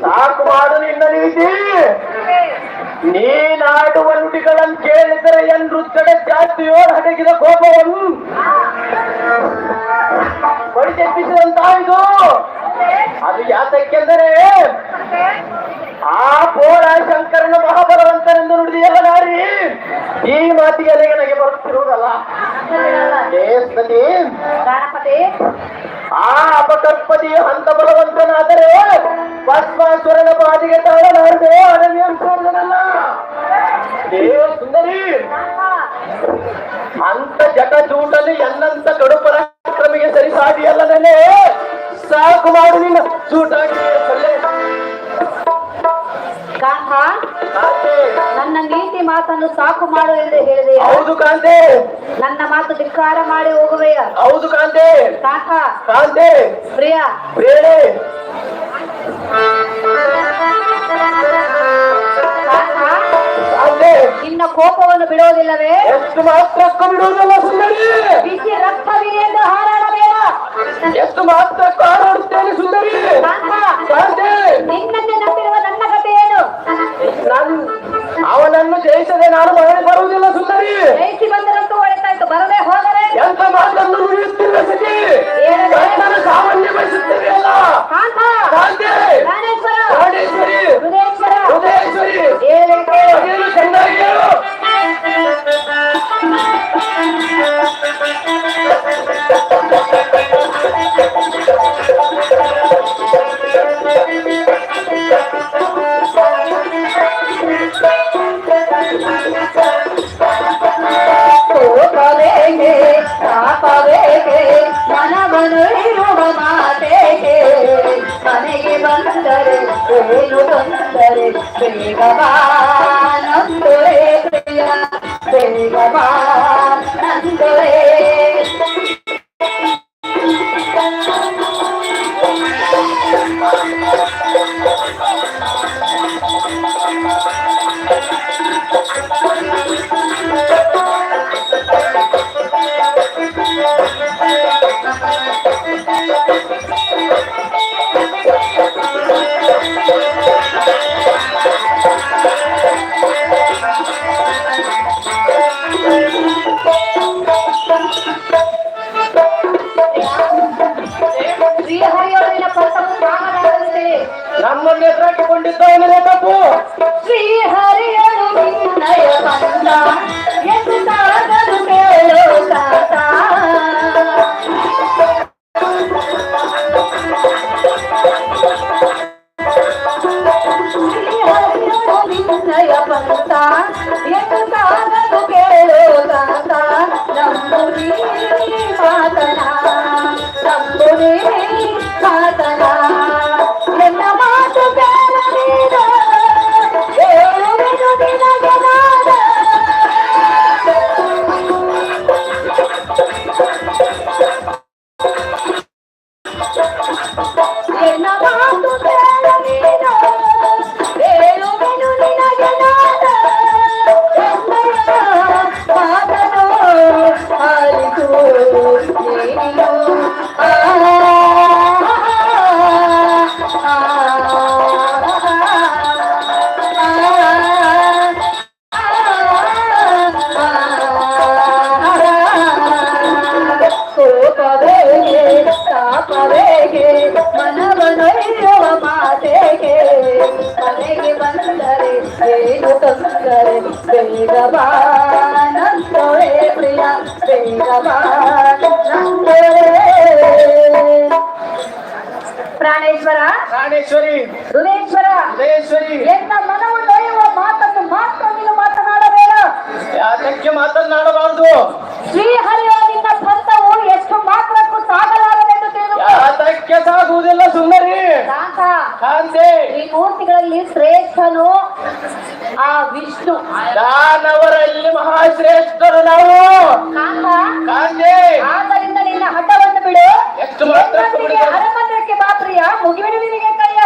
ಸಾಕು ಮಾಡು ನಿನ್ನ ನೀತಿ. ನೀನಾಡುವ ನುಡಿಗಳನ್ನು ಕೇಳಿದರೆ ಎನ್ನುತ್ತಡ ಜಾತಿಯೋ ಹಡಗಿದ ಕೋಪವನ್ನು? ಇದು? ಅದು ಯಾತಕ್ಕೆಂದರೆ ಆ ಪೋಳ ಶಂಕರನ ಮಹಾಬಲವಂತನೆಂದು ನುಡಿದಿಯಲ್ಲ ನಾರಿ. ಈ ಮಾತಿಗೆ ನನಗೆ ಬರುತ್ತಿರುವುದಲ್ಲ. ಗಣಪತಿ. ಆ ಅಪಕಲ್ಪತಿಯ ಹಂತ ಬಲವಂತನಾದರೆ ಪದ್ಮಾಸುರನ ಬಾದಿಗೆ ತಾಳಲಾರದೆ ಅಡವಿ ಅನ್ಸೋದನಲ್ಲ ಸುಂದರಿ. ಅಂತ ಜಟ ಜೂಟಲ್ಲಿ ಎನ್ನಂತ ಕಡುಪರ ಕ್ರಮಿಗೆ ಸರಿ ನೆನೆ ಸಾಕು ಮಾಡು ನಿನ್ನ. ಕಾಂತ ನನ್ನ ನೀತಿ ಮಾತನ್ನು ಸಾಕು ಮಾಡು ಎಂದು ಹೇಳಿದೆ ಹೌದು ಕಾಂತೆ. ನನ್ನ ಮಾತು ಧಿಕ್ಕಾರ ಮಾಡಿ ಹೋಗುವೆಯ? ಹೌದು ಕಾಂತೆ. ಕಾಂತ ಕಾಂತೆ. ಪ್ರಿಯಾ. ಕಾಂತೆ. ನಿನ್ನ ಕೋಪವನ್ನು ಬಿಡೋದಿಲ್ಲವೇ ಎಷ್ಟು ಮಾತ್ರಕ್ಕೂ ಬಿಡುವುದಿಲ್ಲ ಸುಂದರಿ. ಬಿಸಿ ರಕ್ತವಿದೆ ಎಂದು ಹಾರಾಡಬೇಡ. ಎಷ್ಟು ಮಾತ್ರಕ್ಕೂ ಹಾರಾಡುತ್ತೇನೆ ಸುಂದರಿ. ಮನೆಗೆ ಬಂದರೆ ಏನು ಬಂದರೆ ಬೇಗ ಬಾ ನಂದೊರೆ ಪ್ರಿಯ ಬೇಗ ಬಾ ನಂದೊರೆ ಶ್ರೀಹರಿಯರು ನಿನ್ನಯ ಬಂದ ಎಂದು ತಾಗದು ಕೇಳು ತಾತ ನಂಬುದಿ ಮಾತನ ನಂಬುದಿ ಮಾತನ ನನ್ನ ಮಾತು ಕೇಳಲಿದ ಹೇಳುವೆನು ನಿನಗೆ ನಾನ ನನ್ನ ಮಾತು ಕೇಳಲಿದ ಕೋಪವೇಗೆ ತಾಪವೇಗೆ ಮನವನೊಯ್ಯುವ ಮಾತೆಗೆ ಮನೆಗೆ ಬಂದರೆ ಏನು ತೊಂದರೆ? ಬೇಗ ಬಾ ನಂದೊರೆ ಪ್ರಿಯ ಬೇಗ ಬಾ ಪ್ರಾಣೇಶ್ವರ? ಪ್ರಾಣೇಶ್ವರಿ. ಹೃದಯೇಶ್ವರ ಹೃದಯೇಶ್ವರಿ ಎನ್ನ ಮನವನ್ನು ಒಯ್ಯುವ ಮಾತನ್ನು ಮಾತ್ರ ನೀನು ಮಾತನಾಡಬೇಡ. ಯಾತಕ್ಕೆ ಮಾತನಾಡಬಾರದು ಶ್ರೀಹರಿಯ ನಿನ್ನ ಪಂಥವು ಎಷ್ಟು ಮಾತ್ರಕ್ಕೂ ಸಾಗಲಾರದೆಂದು ತಿಳಿದು ಯಾತಕ್ಕೆ ಸಾಗುವುದಿಲ್ಲ ಸುಂದರಿ ಕಾಂತ ಕಾಂತೆ ಈ ಮೂರ್ತಿಗಳಲ್ಲಿ ಶ್ರೇಷ್ಠನು ಆ ವಿಷ್ಣು. ದಾನವರಲ್ಲಿ ಮಹಾಶ್ರೇಷ್ಠರು ನಾವು. ಆದ್ದರಿಂದ ನಿನ್ನ ಹಠವನ್ನು ಬಿಡು. ಎಷ್ಟು ಮಾತ್ರಿಯ ಎನ್ನೊಂದಿಗೆ ಬಿಡುವುದು? ಅರಮಂದಿರಕ್ಕೆ ಬಾ ಪ್ರಿಯ. ಮುಗಿಬಿಡು ನಿನಗೆ ಕೈಯ.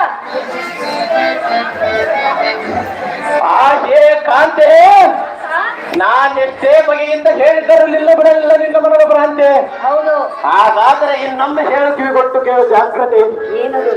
ಹಾಗೆ ಕಾಂತೆ ನಾನೆಷ್ಟೇ ಬಗೆಯಿಂದ ಹೇಳಿದ್ದರೂ ನಿಲ್ಲ ಬಿಡಲಿಲ್ಲ ನಿನ್ನ ಮನದ ಭ್ರಾಂತೆ. ಹೌದು. ಹಾಗಾದರೆ ಇನ್ನೊಮ್ಮೆ ಹೇಳು ಕಿವಿ ಕೊಟ್ಟು ಕೇಳು ಜಾಗ್ರತೆ. ಏನದು?